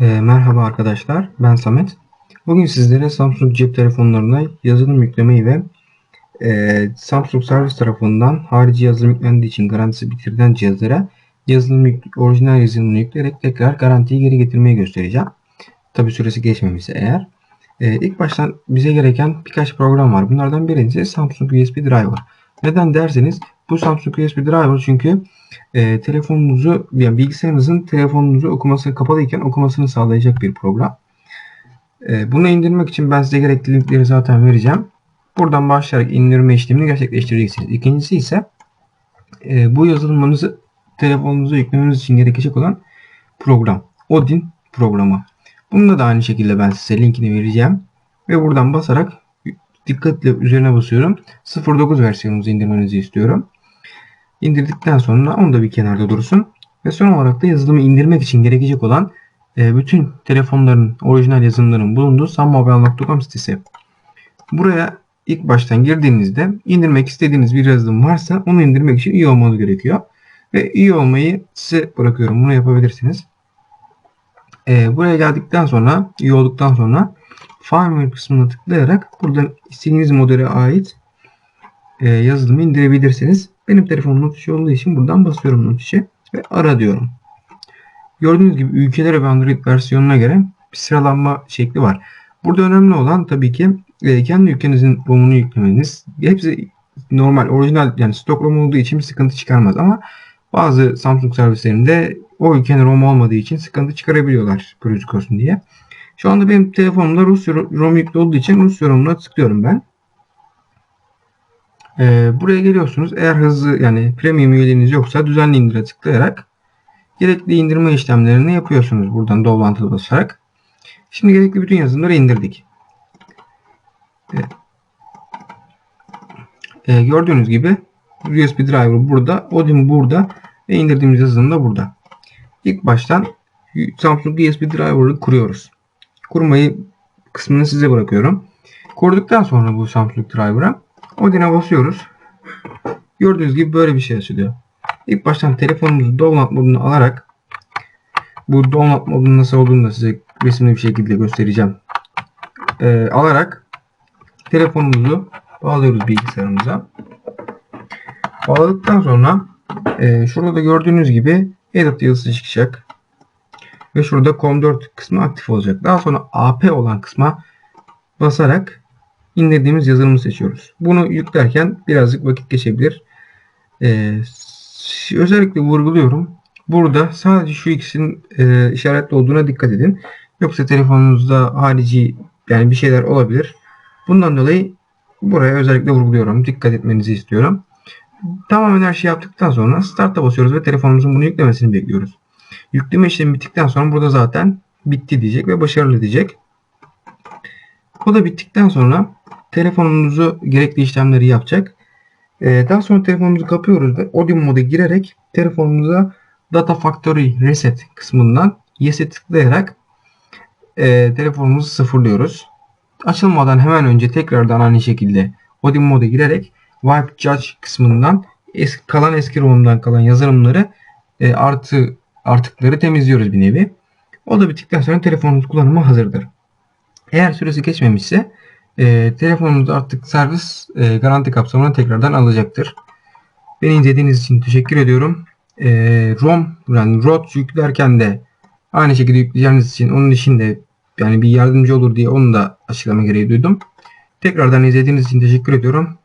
Ee, merhaba arkadaşlar, ben Samet. Bugün sizlere Samsung cep telefonlarına yazılım yüklemeyi ve e, Samsung servis tarafından harici yazılım yüklendiği için garantisi bitirilen cihazlara yazılım yük- orijinal yazılımını yükleyerek tekrar garantiyi geri getirmeyi göstereceğim. Tabi süresi geçmemişse eğer. Ee, ilk baştan bize gereken birkaç program var. Bunlardan birincisi Samsung USB Driver. Neden derseniz bu Samsung USB Driver çünkü e, telefonunuzu yani bilgisayarınızın telefonunuzu okuması kapalıyken okumasını sağlayacak bir program. E, bunu indirmek için ben size gerekli linkleri zaten vereceğim. Buradan başlayarak indirme işlemini gerçekleştireceksiniz. İkincisi ise e, bu yazılımınızı telefonunuza yüklemeniz için gerekecek olan program. Odin programı. Bunda da aynı şekilde ben size linkini vereceğim. Ve buradan basarak dikkatle üzerine basıyorum. 09 versiyonunuzu indirmenizi istiyorum. İndirdikten sonra onu da bir kenarda dursun. Ve son olarak da yazılımı indirmek için gerekecek olan e, bütün telefonların orijinal yazılımların bulunduğu sunmobile.com sitesi. Buraya ilk baştan girdiğinizde indirmek istediğiniz bir yazılım varsa onu indirmek için üye olmanız gerekiyor. Ve üye olmayı size bırakıyorum. Bunu yapabilirsiniz. E, buraya geldikten sonra üye olduktan sonra firmware kısmına tıklayarak buradan istediğiniz modele ait e, yazılımı indirebilirsiniz. Benim telefonum Notice olduğu için buradan basıyorum Notice'e ve ara diyorum. Gördüğünüz gibi ülkelere ve Android versiyonuna göre bir sıralanma şekli var. Burada önemli olan tabii ki e, kendi ülkenizin ROM'unu yüklemeniz. Hepsi normal, orijinal yani stok ROM olduğu için bir sıkıntı çıkarmaz ama bazı Samsung servislerinde o ülkenin ROM olmadığı için sıkıntı çıkarabiliyorlar pürüzlük olsun diye. Şu anda benim telefonumda Rusya ROM yüklü olduğu için Rusya ROM'una tıklıyorum ben. Ee, buraya geliyorsunuz. Eğer hızlı yani premium üyeliğiniz yoksa düzenli indire tıklayarak gerekli indirme işlemlerini yapıyorsunuz. Buradan dolantılı basarak. Şimdi gerekli bütün yazılımları indirdik. Ee, e, gördüğünüz gibi USB driver burada, Odin burada ve indirdiğimiz yazılım da burada. İlk baştan Samsung USB driver'ı kuruyoruz. Kurmayı kısmını size bırakıyorum. Kurduktan sonra bu Samsung driver'a Odin'e basıyoruz. Gördüğünüz gibi böyle bir şey açılıyor. İlk baştan telefonumuzu download moduna alarak bu download modunun nasıl olduğunu da size resimli bir şekilde göstereceğim. Ee, alarak telefonumuzu bağlıyoruz bilgisayarımıza. Bağladıktan sonra e, şurada da gördüğünüz gibi edit yazısı çıkacak. Ve şurada COM4 kısmı aktif olacak. Daha sonra AP olan kısma basarak indirdiğimiz yazılımı seçiyoruz. Bunu yüklerken birazcık vakit geçebilir. Ee, özellikle vurguluyorum. Burada sadece şu ikisinin e, işaretli olduğuna dikkat edin. Yoksa telefonunuzda harici yani bir şeyler olabilir. Bundan dolayı buraya özellikle vurguluyorum. Dikkat etmenizi istiyorum. Tamamen her şeyi yaptıktan sonra Start'a basıyoruz ve telefonumuzun bunu yüklemesini bekliyoruz. Yükleme işlemi bittikten sonra burada zaten bitti diyecek ve başarılı diyecek. Bu da bittikten sonra telefonumuzu gerekli işlemleri yapacak. Ee, daha sonra telefonumuzu kapıyoruz ve Odin moda girerek telefonumuza Data Factory Reset kısmından Yes'e tıklayarak e, telefonumuzu sıfırlıyoruz. Açılmadan hemen önce tekrardan aynı şekilde Odin moda girerek Wipe Judge kısmından eski, kalan eski ROM'dan kalan yazılımları e, artı artıkları temizliyoruz bir nevi. O da bittikten sonra telefonumuz kullanıma hazırdır. Eğer süresi geçmemişse e, telefonunuz artık servis e, garanti kapsamına tekrardan alacaktır. Beni izlediğiniz için teşekkür ediyorum. E, ROM yani ROT yüklerken de aynı şekilde yükleyeceğiniz için onun için de yani bir yardımcı olur diye onu da açıklama gereği duydum. Tekrardan izlediğiniz için teşekkür ediyorum.